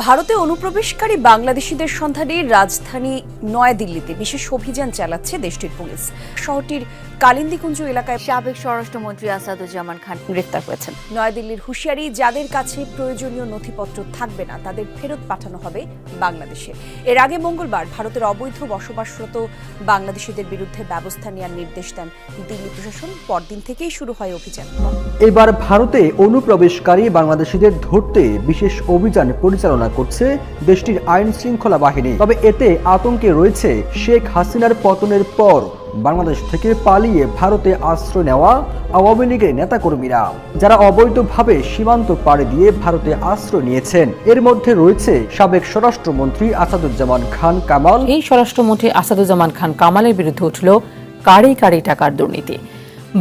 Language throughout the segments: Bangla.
ভারতে অনুপ্রবেশকারী বাংলাদেশিদের সন্ধানে রাজধানী নয়াদিল্লিতে বিশেষ অভিযান চালাচ্ছে দেশটির পুলিশ। শহরটির কালিন্দিকুঞ্জ এলাকায় সাবেক স্বরাষ্ট্রমন্ত্রী আসাদুজ্জামান খান গ্রেফতার হয়েছেন। নয়াদিল্লির হুঁশিয়ারি, যাদের কাছে প্রয়োজনীয় নথিপত্র থাকবে না, তাদের ফেরত পাঠানো হবে বাংলাদেশে। এর আগে মঙ্গলবার ভারতের অবৈধ বসবাসরত বাংলাদেশিদের বিরুদ্ধে ব্যবস্থা নেওয়ার নির্দেশ দেন দিল্লি প্রশাসন। পরদিন থেকেই শুরু হয় অভিযান। এবার ভারতে অনুপ্রবেশকারী বাংলাদেশিদের ধরতে বিশেষ অভিযান পরিচালনা করছে দেশটির আইন শৃঙ্খলা বাহিনী। তবে এতে আতঙ্কে রয়েছে শেখ হাসিনার পতনের পর বাংলাদেশ থেকে পালিয়ে ভারতে আশ্রয় নেওয়া আওয়ামী লীগের নেতাকর্মীরা, যারা অবৈধভাবে সীমান্ত পাড়ি দিয়ে ভারতে আশ্রয় নিয়েছেন। এর মধ্যে রয়েছে সাবেক স্বরাষ্ট্রমন্ত্রী আসাদুজ্জামান খান কামাল। এই স্বরাষ্ট্রমন্ত্রী আসাদুজ্জামান খান কামালের বিরুদ্ধে উঠল কারি কারি টাকার দুর্নীতি।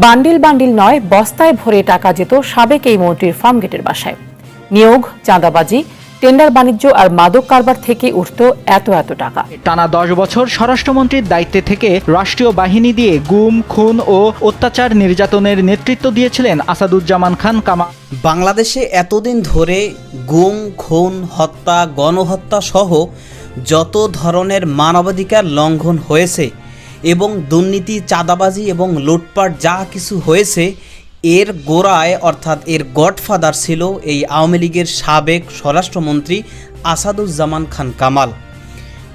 বান্ডিল বান্ডিল নয়, বস্তায় ভরে টাকা যেত সাবেক এই মন্ত্রীর ফার্মগেটের বাসায়। নিয়োগ, চাঁদাবাজি টেন্ডার বাণিজ্য আর মাদক কারবার থেকে উঠত এত এত টাকা। টানা দশ বছর স্বরাষ্ট্রমন্ত্রীর দায়িত্বে থেকে রাষ্ট্রীয় বাহিনী দিয়ে গুম খুন ও অত্যাচার নির্যাতনের নেতৃত্ব দিয়েছিলেন আসাদুজ্জামান খান কামা বাংলাদেশে এতদিন ধরে গুম খুন হত্যা গণহত্যা সহ যত ধরনের মানবাধিকার লঙ্ঘন হয়েছে এবং দুর্নীতি চাঁদাবাজি এবং লুটপাট যা কিছু হয়েছে এর গোড়ায়, অর্থাৎ এর গডফাদার ছিল এই আওয়ামী লীগের সাবেক স্বরাষ্ট্রমন্ত্রী আসাদুজ্জামান খান কামাল।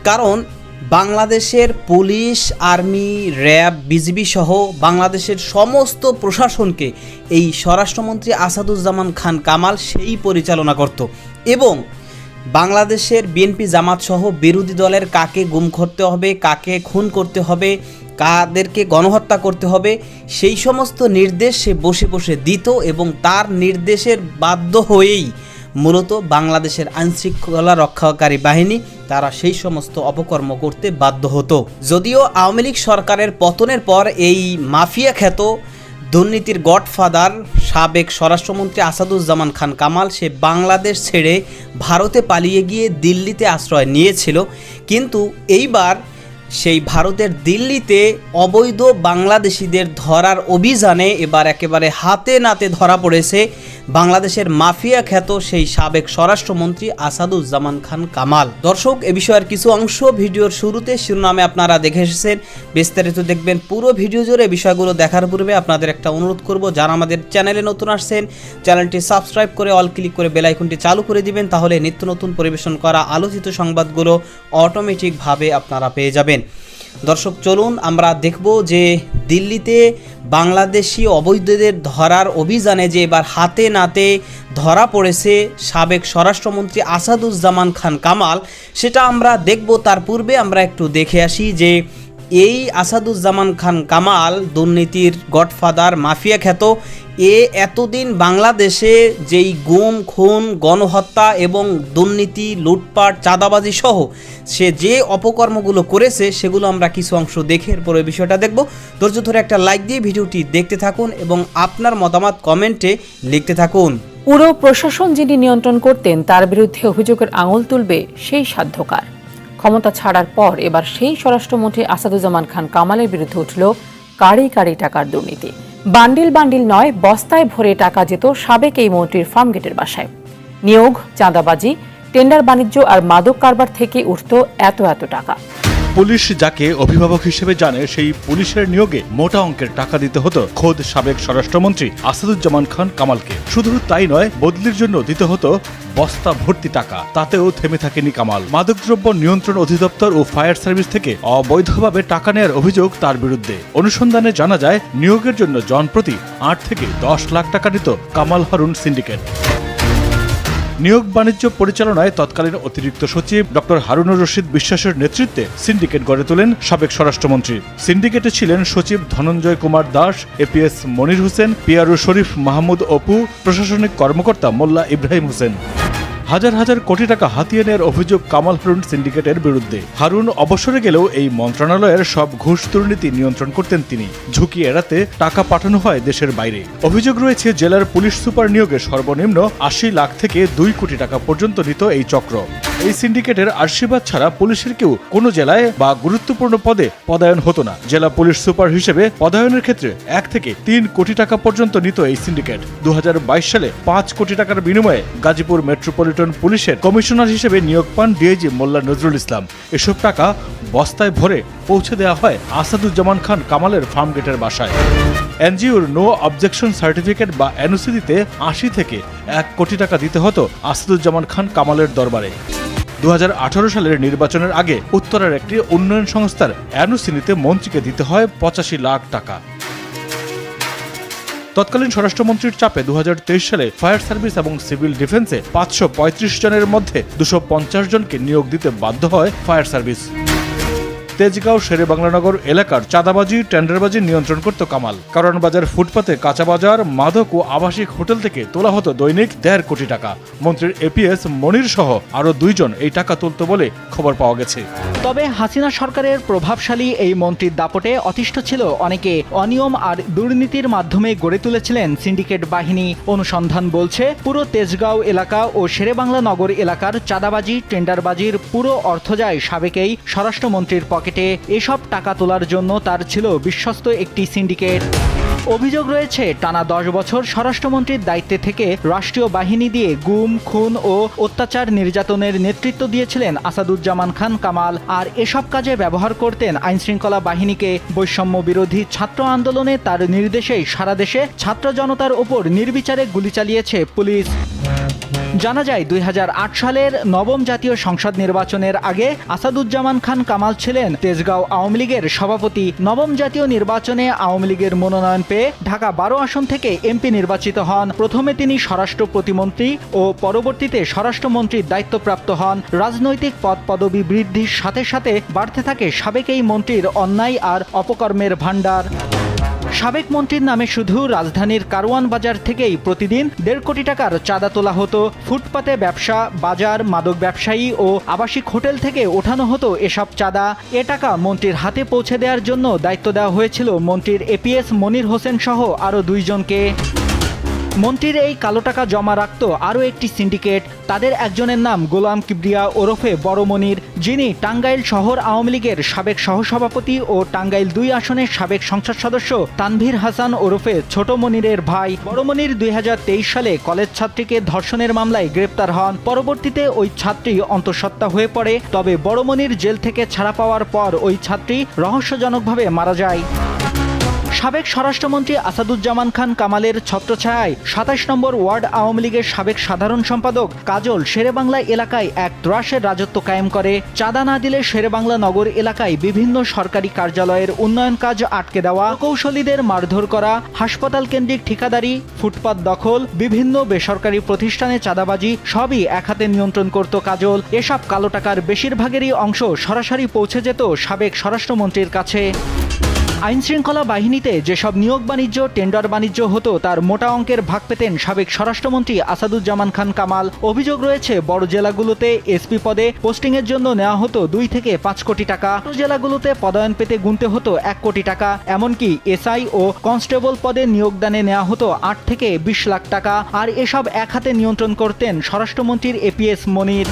কারণ বাংলাদেশের পুলিশ, আর্মি, র্যাব, বিজিবি সহ বাংলাদেশের সমস্ত প্রশাসনকে এই স্বরাষ্ট্রমন্ত্রী আসাদুজ্জামান খান কামাল সেই পরিচালনা করত এবং বাংলাদেশের বিএনপি জামাত সহ বিরোধী দলের কাকে গুম করতে হবে, কাকে খুন করতে হবে কাদেরকে গণহত্যা করতে হবে, সেই সমস্ত নির্দেশ সে বসে বসে দিত এবং তার নির্দেশের বাধ্য হয়েই মূলত বাংলাদেশের আইনশৃঙ্খলা রক্ষাকারী বাহিনী তারা সেই সমস্ত অপকর্ম করতে বাধ্য হতো। যদিও আওয়ামী লীগ সরকারের পতনের পর এই মাফিয়া খ্যাত দুর্নীতির গডফাদার সাবেক স্বরাষ্ট্রমন্ত্রী আসাদুজ্জামান খান কামাল সে বাংলাদেশ ছেড়ে ভারতে পালিয়ে গিয়ে দিল্লিতে আশ্রয় নিয়েছিল। কিন্তু এইবার সেই ভারতের দিল্লিতে অবৈধ বাংলাদেশিদের ধরার অভিযানে এবার একেবারে হাতে নাতে ধরা পড়েছে বাংলাদেশের মাফিয়া খ্যাত সেই সাবেক স্বরাষ্ট্রমন্ত্রী আসাদুজ্জামান খান কামাল। দর্শক, এ বিষয়ের কিছু অংশ ভিডিওর শুরুতে শিরোনামে আপনারা দেখে এসেছেন। বিস্তারিত দেখবেন পুরো ভিডিও জুড়ে বিষয়গুলো দেখার পূর্বে আপনাদের একটা অনুরোধ করব, যারা আমাদের চ্যানেলে নতুন আসছেন, চ্যানেলটি সাবস্ক্রাইব করে অল ক্লিক করে বেল আইকনটি চালু করে দিবেন, তাহলে নিত্য নতুন পরিবেশন করা আলোচিত সংবাদগুলো অটোমেটিকভাবে আপনারা পেয়ে যাবেন। দর্শক, চলুন আমরা দেখব যে দিল্লিতে বাংলাদেশি অবৈধদের ধরার অভিযানে যে এবার হাতে নাতে ধরা পড়েছে সাবেক স্বরাষ্ট্রমন্ত্রী আসাদুজ্জামান খান কামাল, সেটা আমরা দেখব। তার পূর্বে আমরা একটু দেখে আসি যে এই আসাদুজ্জামান খান কামাল দুর্নীতির গডফাদার, মাফিয়া খ্যাত। এ এতদিন বাংলাদেশে যেই গুম, খুন, গণহত্যা এবং দুর্নীতি, লুটপাট, চাঁদাবাজি সহ সে যে অপকর্মগুলো করেছে, সেগুলো আমরা কিছু অংশ দেখে এরপরে বিষয়টা দেখব। ধৈর্য ধরে একটা লাইক দিয়ে ভিডিওটি দেখতে থাকুন এবং আপনার মতামত কমেন্টে লিখতে থাকুন। পুরো প্রশাসন যিনি নিয়ন্ত্রণ করতেন, তার বিরুদ্ধে অভিযোগের আঙুল তুলবে সেই সাধ্যকার। ক্ষমতা ছাড়ার পর এবার সেই স্বরাষ্ট্রমন্ত্রী আসাদুজ্জামান খান কামালের বিরুদ্ধে উঠল কারি কারি টাকার দুর্নীতি। বান্ডিল বান্ডিল নয়, বস্তায় ভরে টাকা যেত সাবেক এই মন্ত্রীর ফার্মগেটের বাসায়। নিয়োগ, চাঁদাবাজি, টেন্ডার বাণিজ্য আর মাদক কারবার থেকে উঠত এত এত টাকা। পুলিশ যাকে অভিভাবক হিসেবে জানে, সেই পুলিশের নিয়োগে মোটা অঙ্কের টাকা দিতে হতো। খোদ সাবেক স্বরাষ্ট্রমন্ত্রী আসাদুজ্জামান খান কামালকে। শুধু তাই নয়, বদলির জন্য দিতে হতো বস্তা ভর্তি টাকা। তাতেও থেমে থাকেনি কামাল। মাদকদ্রব্য নিয়ন্ত্রণ অধিদপ্তর ও ফায়ার সার্ভিস থেকে অবৈধভাবে টাকা নেওয়ার অভিযোগ তার বিরুদ্ধে। অনুসন্ধানে জানা যায়, নিয়োগের জন্য জনপ্রতি আট থেকে দশ লাখ টাকা দিত কামাল হারুন সিন্ডিকেট। নিয়োগ বাণিজ্য পরিচালনায় তৎকালীন অতিরিক্ত সচিব ডক্টর হারুনুর রশিদ বিশ্বাসের নেতৃত্বে সিন্ডিকেট গড়ে তোলেন সাবেক স্বরাষ্ট্রমন্ত্রী। সিন্ডিকেটে ছিলেন সচিব ধনঞ্জয় কুমার দাস, এপিএস মনির হোসেন পিয়ারু শরীফ মাহমুদ অপু, প্রশাসনিক কর্মকর্তা মোল্লা ইব্রাহিম হোসেন। হাজার হাজার কোটি টাকা হাতিয়ে নেওয়ার অভিযোগ কামাল হারুন সিন্ডিকেটের বিরুদ্ধে। হারুন অবসরে গেলেও এই মন্ত্রণালয়ের সব ঘুষ দুর্নীতি নিয়ন্ত্রণ করতেন তিনি। ঝুঁকি এড়াতে টাকা পাঠানো হয় দেশের বাইরে। অভিযোগ রয়েছে, জেলার পুলিশ সুপার নিয়োগে সর্বনিম্ন আশি লাখ থেকে দুই কোটি টাকা পর্যন্ত নিত এই চক্র। এই সিন্ডিকেটের আশীর্বাদ ছাড়া পুলিশের কেউ কোনো জেলায় বা গুরুত্বপূর্ণ পদে পদায়ন হতো না। জেলা পুলিশ সুপার হিসেবে পদায়নের ক্ষেত্রে এক থেকে তিন কোটি টাকা পর্যন্ত নিত এই সিন্ডিকেট। দু হাজার বাইশ সালে পাঁচ কোটি টাকার বিনিময়ে গাজীপুর মেট্রোপলিটন পুলিশের কমিশনার হিসেবে নিয়োগ পান ডিআইজি মোল্লা নজরুল ইসলাম। এসব টাকা বস্তায় ভরে পৌঁছে দেওয়া হয় আসাদুজ্জামান খান কামালের ফার্ম গেটের বাসায়। এনজিওর নো অবজেকশন সার্টিফিকেট বা এনওসি দিতে আশি থেকে এক কোটি টাকা দিতে হতো আসাদুজ্জামান খান কামালের দরবারে। দু হাজার আঠারো সালের নির্বাচনের আগে উত্তরের একটি উন্নয়ন সংস্থার এনওসি নিতে মন্ত্রীকে দিতে হয় পঁচাশি লাখ টাকা। তৎকালীন স্বরাষ্ট্রমন্ত্রীর চাপে দু হাজার তেইশ সালে ফায়ার সার্ভিস এবং সিভিল ডিফেন্সে পাঁচশো পঁয়ত্রিশ জনের মধ্যে দুশো জনকে নিয়োগ দিতে বাধ্য হয় ফায়ার সার্ভিস। তেজগাঁও শেরে বাংলানগর এলাকার চাঁদাবাজি, টেন্ডারবাজি নিয়ন্ত্রণ করত কামাল। কারণ বাজার ফুটপাতে কাঁচা বাজার, মাদক ও আবাসিক হোটেল থেকে তোলা হতো দৈনিক দেড় কোটি টাকা। মন্ত্রীর এপিএস মনির সহ আরও দুইজন এই টাকা তুলত বলে খবর পাওয়া গেছে। তবে হাসিনা সরকারের প্রভাবশালী এই মন্ত্রীর দাপটে অতিষ্ঠ ছিল অনেকে। অনিয়ম আর দুর্নীতির মাধ্যমে গড়ে তুলেছিলেন সিন্ডিকেট বাহিনী। অনুসন্ধান বলছে, পুরো তেজগাঁও এলাকা ও শেরেবাংলা নগর এলাকার চাঁদাবাজি, টেন্ডারবাজির পুরো অর্থ যায় সাবেকেই স্বরাষ্ট্রমন্ত্রীর পকেটে এসব টাকা তোলার জন্য তার ছিল বিশ্বস্ত একটি সিন্ডিকেট। অভিযোগ রয়েছে, টানা দশ বছর স্বরাষ্ট্রমন্ত্রীর দায়িত্বে থেকে রাষ্ট্রীয় বাহিনী দিয়ে গুম, খুন ও অত্যাচার নির্যাতনের নেতৃত্ব দিয়েছিলেন আসাদুজ্জামান খান কামাল। আর এসব কাজে ব্যবহার করতেন আইনশৃঙ্খলা বাহিনীকে। বৈষম্য বিরোধী ছাত্র আন্দোলনে তার নির্দেশেই সারা দেশে ছাত্র জনতার ওপর নির্বিচারে গুলি চালিয়েছে পুলিশ। জানা যায়, দুই হাজার আট সালের নবম জাতীয় সংসদ নির্বাচনের আগে আসাদুজ্জামান খান কামাল ছিলেন তেজগাঁও আওয়ামী লীগের সভাপতি। নবম জাতীয় নির্বাচনে আওয়ামী লীগের মনোনয়ন পেয়ে ঢাকা বারো আসন থেকে এমপি নির্বাচিত হন। প্রথমে তিনি স্বরাষ্ট্র প্রতিমন্ত্রী ও পরবর্তীতে স্বরাষ্ট্রমন্ত্রীর দায়িত্বপ্রাপ্ত হন। রাজনৈতিক পদ পদবি বৃদ্ধির সাথে সাথে বাড়তে থাকে সাবেক এই মন্ত্রীর অন্যায় আর অপকর্মের ভাণ্ডার। সাবেক মন্ত্রীর নামে শুধু রাজধানীর কারওয়ান বাজার থেকেই প্রতিদিন দেড় কোটি টাকার চাঁদা তোলা হতো। ফুটপাতে ব্যবসা, বাজার, মাদক ব্যবসায়ী ও আবাসিক হোটেল থেকে ওঠানো হতো এসব চাঁদা। এ টাকা মন্ত্রীর হাতে পৌঁছে দেওয়ার জন্য দায়িত্ব দেওয়া হয়েছিল মন্ত্রীর এপিএস মনির হোসেন সহ আরও দুইজনকে। মন্ত্রীর এই কালো টাকা জমা রাখত আরও একটি সিন্ডিকেট। তাদের একজনের নাম গোলাম কিবরিয়া ওরফে বড়মনির, যিনি টাঙ্গাইল শহর আওয়ামী লীগের সাবেক সহসভাপতি ও টাঙ্গাইল দুই আসনের সাবেক সংসদ সদস্য তানভীর হাসান ওরফে ছোট মনিরের ভাই। বড়মনির দুই হাজার তেইশ সালে কলেজ ছাত্রীকে ধর্ষণের মামলায় গ্রেপ্তার হন। পরবর্তীতে ওই ছাত্রী অন্তঃসত্ত্বা হয়ে পড়ে। তবে বড়মনির জেল থেকে ছাড়া পাওয়ার পর ওই ছাত্রী রহস্যজনকভাবে মারা যায়। সাবেক স্বরাষ্ট্রমন্ত্রী আসাদুজ্জামান খান কামালের ছত্রছায়ায় সাতাশ নম্বর ওয়ার্ড আওয়ামী লীগের সাবেক সাধারণ সম্পাদক কাজল শেরেবাংলা এলাকায় এক ত্রাসের রাজত্ব কায়েম করে। চাঁদা না দিলে শেরেবাংলা নগর এলাকায় বিভিন্ন সরকারি কার্যালয়ের উন্নয়ন কাজ আটকে দেওয়া, কৌশলীদের মারধর করা, হাসপাতাল কেন্দ্রিক ঠিকাদারি, ফুটপাত দখল, বিভিন্ন বেসরকারি প্রতিষ্ঠানে চাঁদাবাজি, সবই এক হাতে নিয়ন্ত্রণ করত কাজল। এসব কালো টাকার বেশিরভাগেরই অংশ সরাসরি পৌঁছে যেত সাবেক স্বরাষ্ট্রমন্ত্রীর কাছে। আইন শৃঙ্খলা বাহিনীতে যেসব নিয়োগ বাণিজ্য, টেন্ডার বাণিজ্য হতো, তার মোটা অঙ্কের ভাগ পেতেন সাবেক স্বরাষ্ট্রমন্ত্রী আসাদুজ্জামান খান কামাল। অভিযোগ রয়েছে, বড় জেলাগুলোতে এসপি পদে পোস্টিং এর জন্য নেওয়া হতো দুই থেকে পাঁচ কোটি টাকা। জেলাগুলোতে পদায়ন পেতে গুনতে হতো এক কোটি টাকা, এমনকি এসআই ও কনস্টেবল পদে নিয়োগদানে নেওয়া হতো আট থেকে বিশ লাখ টাকা। আর এসব এক হাতে নিয়ন্ত্রণ করতেন স্বরাষ্ট্রমন্ত্রীর এপিএস মনির।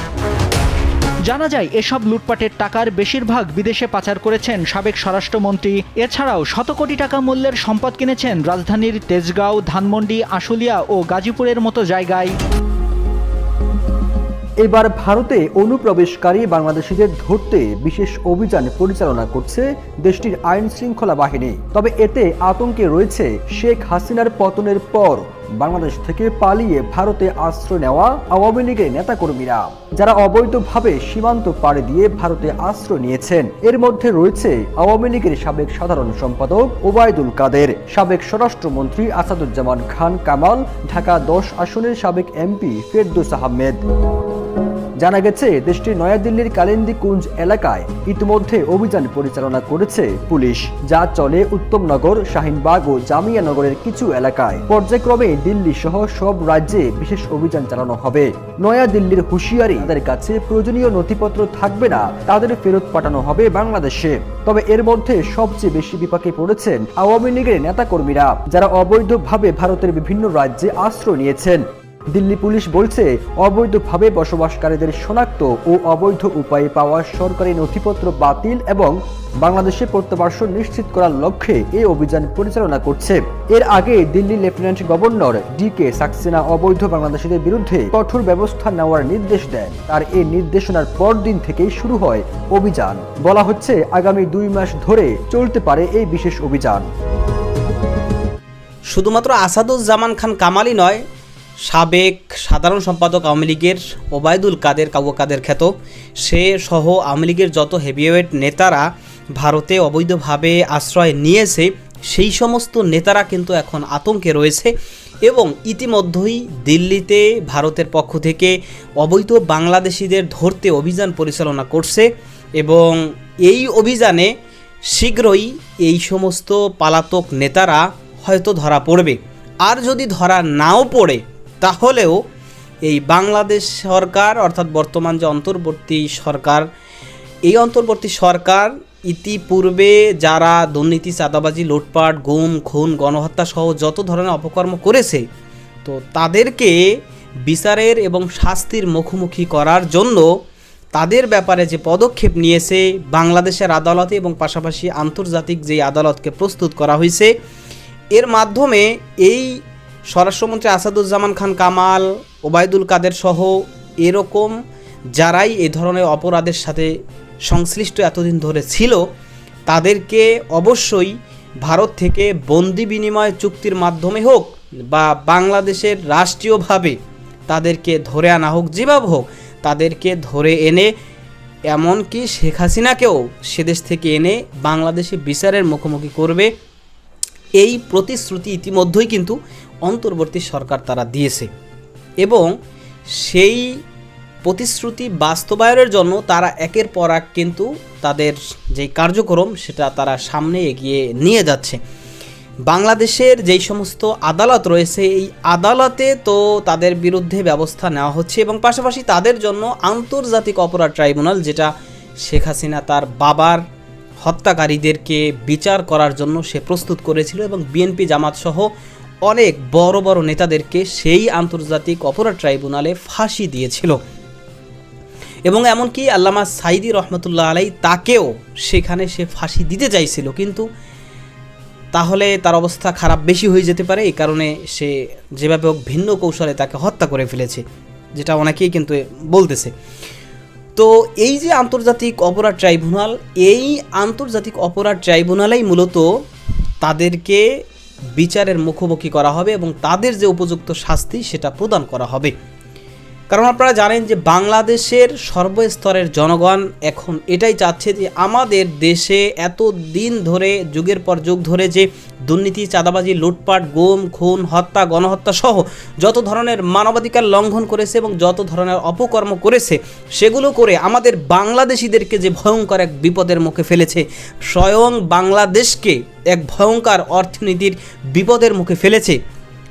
জানা যায়, এসব লুটপাটের টাকার বেশিরভাগ বিদেশে পাচার করেছেন সাবেক স্বরাষ্ট্রমন্ত্রী। এছাড়াও শত কোটি টাকা মূল্যের সম্পদ কিনেছেন রাজধানীর তেজগাঁও, ধানমন্ডি, আশুলিয়া ও গাজীপুরের মতো জায়গায়। এবার ভারতে অনুপ্রবেশকারী বাংলাদেশিদের ধরতে বিশেষ অভিযান পরিচালনা করছে দেশটির আইন শৃঙ্খলা বাহিনী। তবে এতে আতঙ্কে রয়েছে শেখ হাসিনার পতনের পর বাংলাদেশ থেকে পালিয়ে ভারতে আশ্রয় নেওয়া আওয়ামী লীগের নেতাকর্মীরা, যারা অবৈধভাবে সীমান্ত পাড়ি দিয়ে ভারতে আশ্রয় নিয়েছেন। এর মধ্যে রয়েছে আওয়ামী লীগের সাবেক সাধারণ সম্পাদক ওবায়দুল কাদের, সাবেক স্বরাষ্ট্রমন্ত্রী আসাদুজ্জামান খান কামাল, ঢাকা দশ আসনের সাবেক এমপি ফেরদৌস আহমেদ। জানা গেছে দেশটির নয়াদিল্লির কালিন্দি কুঞ্জ এলাকায় ইতিমধ্যে অভিযান পরিচালনা করেছে পুলিশ, যা চলে উত্তমনগর, শাহিনবাগ ও জামিয়ানগরের কিছু এলাকায়। পর্যায়ক্রমে দিল্লি সহ সব রাজ্যে বিশেষ অভিযান চালানো হবে। নয়াদিল্লির হুঁশিয়ারি তাদের কাছে প্রয়োজনীয় নথিপত্র থাকবে না, তাদের ফেরত পাঠানো হবে বাংলাদেশে। তবে এর মধ্যে সবচেয়ে বেশি বিপাকে পড়েছেন আওয়ামী লীগের নেতাকর্মীরা, যারা অবৈধভাবে ভারতের বিভিন্ন রাজ্যে আশ্রয় নিয়েছেন। দিল্লি পুলিশ বলছে, অবৈধভাবে বসবাসকারীদের শনাক্ত ও অবৈধ উপায়ে পাওয়া সরকারি নথিপত্র বাতিল এবং বাংলাদেশে প্রত্যাবাসন নিশ্চিত করার লক্ষ্যে এই অভিযান পরিচালনা করছে। এর আগে Delhi lieutenant governor D K Saxena অবৈধ বাংলাদেশিদের বিরুদ্ধে কঠোর ব্যবস্থা নেওয়ার নির্দেশ দেন। তার এই নির্দেশনার পরদিন থেকেই শুরু হয় অভিযান। বলা হচ্ছে, আগামী দুই মাস ধরে চলতে পারে এই বিশেষ অভিযান। শুধুমাত্র আসাদুজ্জামান খান কামালই নয় সাবেক সাধারণ সম্পাদক আওয়ামী লীগের ওবায়দুল কাদের, কাবু কাদের খ্যাত, সে সহ আওয়ামী লীগের যত হেভিওয়েট নেতারা ভারতে অবৈধভাবে আশ্রয় নিয়েছে, সেই সমস্ত নেতারা কিন্তু এখন আতঙ্কে রয়েছে এবং ইতিমধ্যেই দিল্লিতে ভারতের পক্ষ থেকে অবৈধ বাংলাদেশিদের ধরতে অভিযান পরিচালনা করছে এবং এই অভিযানে শীঘ্রই এই সমস্ত পালাতক নেতারা হয়তো ধরা পড়বে। আর যদি ধরা নাও পড়ে তাহলেও এই বাংলাদেশ সরকার, অর্থাৎ বর্তমান যে অন্তর্বর্তী সরকার, এই অন্তর্বর্তী সরকার ইতিপূর্বে যারা দুর্নীতি, চাঁদাবাজি, লুটপাট, গুম, খুন, গণহত্যা সহ যত ধরনের অপকর্ম করেছে, তো তাদেরকে বিচারের এবং শাস্তির মুখোমুখি করার জন্য তাদের ব্যাপারে যে পদক্ষেপ নিয়েছে বাংলাদেশের আদালতে এবং পাশাপাশি আন্তর্জাতিক যে আদালতকে প্রস্তুত করা হয়েছে, এর মাধ্যমে এই স্বরাষ্ট্রমন্ত্রী আসাদুজ্জামান খান কামাল, ওবায়দুল কাদের সহ এরকম যারাই এ ধরনের অপরাধের সাথে সংশ্লিষ্ট এতদিন ধরে ছিল, তাদেরকে অবশ্যই ভারত থেকে বন্দি বিনিময় চুক্তির মাধ্যমে হোক বা বাংলাদেশের রাষ্ট্রীয়ভাবে তাদেরকে ধরে আনা হোক, যেভাবে হোক, তাদেরকে ধরে এনে, এমনকি শেখ হাসিনাকেও সেদেশ থেকে এনে বাংলাদেশে বিচারের মুখোমুখি করবে। এই প্রতিশ্রুতি ইতিমধ্যেই কিন্তু অন্তর্বর্তী সরকার তারা দিয়েছে। এবং সেই প্রতিশ্রুতি বাস্তবায়নের জন্য তারা একের পর এক কিন্তু তাদের যে কার্যক্রম, সেটা তারা সামনে এগিয়ে নিয়ে যাচ্ছে। বাংলাদেশের যেই সমস্ত আদালত রয়েছে, এই আদালতে তো তাদের বিরুদ্ধে ব্যবস্থা নেওয়া হচ্ছে এবং পাশাপাশি তাদের জন্য আন্তর্জাতিক অপরাধ ট্রাইব্যুনাল, যেটা শেখ হাসিনা তার বাবার হত্যাকারীদেরকে বিচার করার জন্য সে প্রস্তুত করেছিল এবং বিএনপি জামাত সহ অনেক বড় বড় নেতাদেরকে সেই আন্তর্জাতিক অপরাধ ট্রাইব্যুনালে ফাঁসি দিয়েছিল। এবং এমনকি আল্লামা সাইদি রহমতুল্লাহ আলাই তাকেও সেখানে সে ফাঁসি দিতে চাইছিল। কিন্তু তাহলে তার অবস্থা খারাপ বেশি হয়ে যেতে পারে, এই কারণে সে যেভাবে হোক ভিন্ন কৌশলে তাকে হত্যা করে ফেলেছে, যেটা অনেকেই কিন্তু বলতেছে। তো এই যে আন্তর্জাতিক অপরাধ ট্রাইব্যুনাল, এই আন্তর্জাতিক অপরাধ ট্রাইব্যুনালেই মূলত তাদেরকে বিচারের মুখোমুখি করা হবে এবং তাদের যে উপযুক্ত শাস্তি সেটা প্রদান করা হবে। কারণ আপনারা জানেন যে বাংলাদেশের সর্বস্তরের জনগণ এখন এটাই চাচ্ছে যে আমাদের দেশে এত দিন ধরে, যুগের পর যুগ ধরে যে দুর্নীতি, চাঁদাবাজি, লুটপাট, গুম, খুন, হত্যা, গণহত্যা সহ যত ধরনের মানবাধিকার লঙ্ঘন করেছে এবং যত ধরনের অপকর্ম করেছে, সেগুলো করে আমাদের বাংলাদেশিদেরকে যে ভয়ঙ্কর এক বিপদের মুখে ফেলেছে, স্বয়ং বাংলাদেশকে এক ভয়ঙ্কর অর্থনীতির বিপদের মুখে ফেলেছে।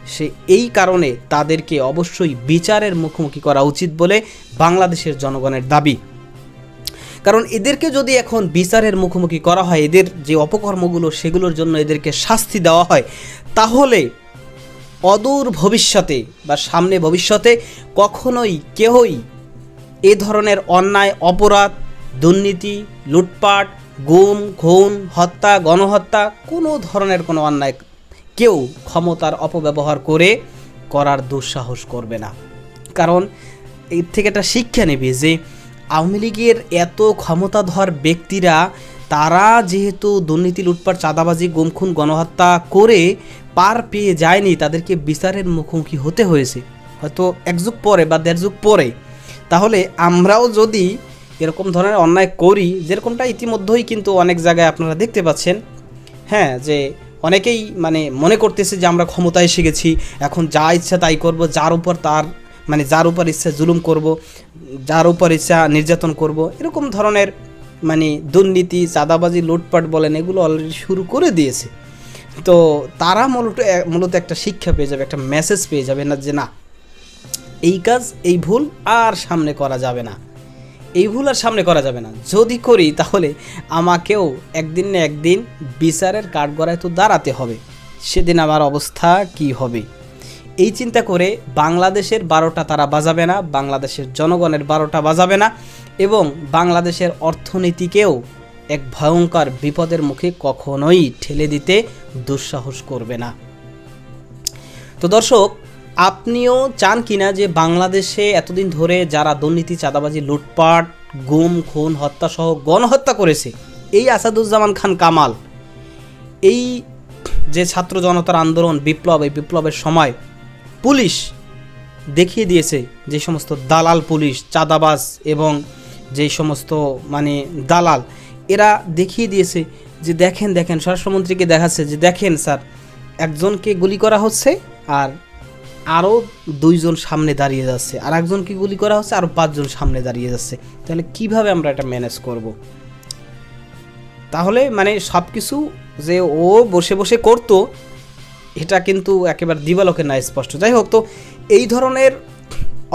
সে এই কারণে তাদেরকে অবশ্যই বিচারের মুখোমুখি করা উচিত বলে বাংলাদেশের জনগণের দাবি। কারণ এদেরকে যদি এখন বিচারের মুখোমুখি করা হয়, এদের যে অপকর্মগুলো, সেগুলোর জন্য এদেরকে শাস্তি দেওয়া হয়, তাহলে অদূর ভবিষ্যতে বা সামনে ভবিষ্যতে কখনোই কেহই এ ধরনের অন্যায়, অপরাধ, দুর্নীতি, লুটপাট, গুম, খুন, হত্যা, গণহত্যা, কোনো ধরনের কোনো অন্যায় কেউ ক্ষমতার অপব্যবহার করে করার দুঃসাহস করবে না। কারণ এর থেকে একটা শিক্ষা নেবে যে, আওয়ামী লীগের এত ক্ষমতাধর ব্যক্তিরা, তারা যেহেতু দুর্নীতি, লুটপাট, চাঁদাবাজি, গুমখুন, গণহত্যা করে পার পেয়ে যায়নি, তাদেরকে বিচারের মুখোমুখি হতে হয়েছে। হয়তো এক যুগ পরে বা দেড় যুগ পরে। তাহলে আমরাও যদি এরকম ধরনের অন্যায় করি, যেরকমটা ইতিমধ্যেই কিন্তু অনেক জায়গায় আপনারা দেখতে পাচ্ছেন হ্যাঁ যে অনেকেই মানে মনে করতেছে যে আমরা ক্ষমতায় এসে গেছি, এখন যা ইচ্ছা তাই করব, যার উপর তার মানে যার উপর ইচ্ছা জুলুম করব, যার উপর ইচ্ছা নির্যাতন করব, এরকম ধরনের মানে দুর্নীতি, চাঁদাবাজি, লুটপাট বলেন, এগুলো অলরেডি শুরু করে দিয়েছে। তো তারা মূলত মূলত একটা শিক্ষা পেয়ে যাবে, একটা মেসেজ পেয়ে যাবে না যে না, এই কাজ, এই ভুল আর সামনে করা যাবে না। এই ভুল আর সামনে করা যাবে না। যদি করি, তাহলে আমাকেও একদিন না একদিন বিচারের কাঠগড়ায় তো দাঁড়াতে হবে। সেদিন আমার অবস্থা কি হবে? এই চিন্তা করে বাংলাদেশের বারোটা তারা বাজাবে না, বাংলাদেশের জনগণের বারোটা বাজাবে না এবং বাংলাদেশের অর্থনীতিকেও এক ভয়ঙ্কর বিপদের মুখে কখনোই ঠেলে দিতে দুঃসাহস করবে না। তো দর্শক আপনিও চান কিনা যে বাংলাদেশে এতদিন ধরে যারা দুর্নীতি, চাঁদাবাজি, লুটপাট, গুম, খুন হত্যা সহ গণহত্যা করেছে, এই আসাদুজ্জামান খান কামাল, এই যে ছাত্র জনতার আন্দোলন, বিপ্লব, এই বিপ্লবের সময় পুলিশ দেখিয়ে দিয়েছে যে সমস্ত দালাল পুলিশ, চাঁদাবাজ এবং যেই সমস্ত মানে দালাল, এরা দেখিয়ে দিয়েছে যে দেখেন দেখেন, স্বরাষ্ট্রমন্ত্রীকে দেখাচ্ছে যে দেখেন স্যার, একজনকে গুলি করা হচ্ছে আর আরও দুইজন সামনে দাঁড়িয়ে যাচ্ছে, আর একজনকে গুলি করা হচ্ছে, আর পাঁচজন সামনে দাঁড়িয়ে যাচ্ছে। তাহলে কীভাবে আমরা এটা ম্যানেজ করব? তাহলে মানে সব কিছু যে ও বসে বসে করতো, এটা কিন্তু একেবারে দিবালোকে না স্পষ্ট। যাই হোক, তো এই ধরনের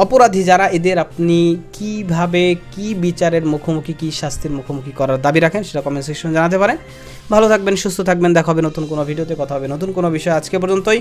অপরাধী যারা, এদের আপনি কীভাবে, কি বিচারের মুখোমুখি, কি শাস্তির মুখোমুখি করার দাবি রাখেন সেটা কমেন্ট সেকশন জানাতে পারেন। ভালো থাকবেন, সুস্থ থাকবেন, দেখা হবে নতুন কোনো ভিডিওতে কথা হবে নতুন কোনো বিষয় আজকে পর্যন্তই।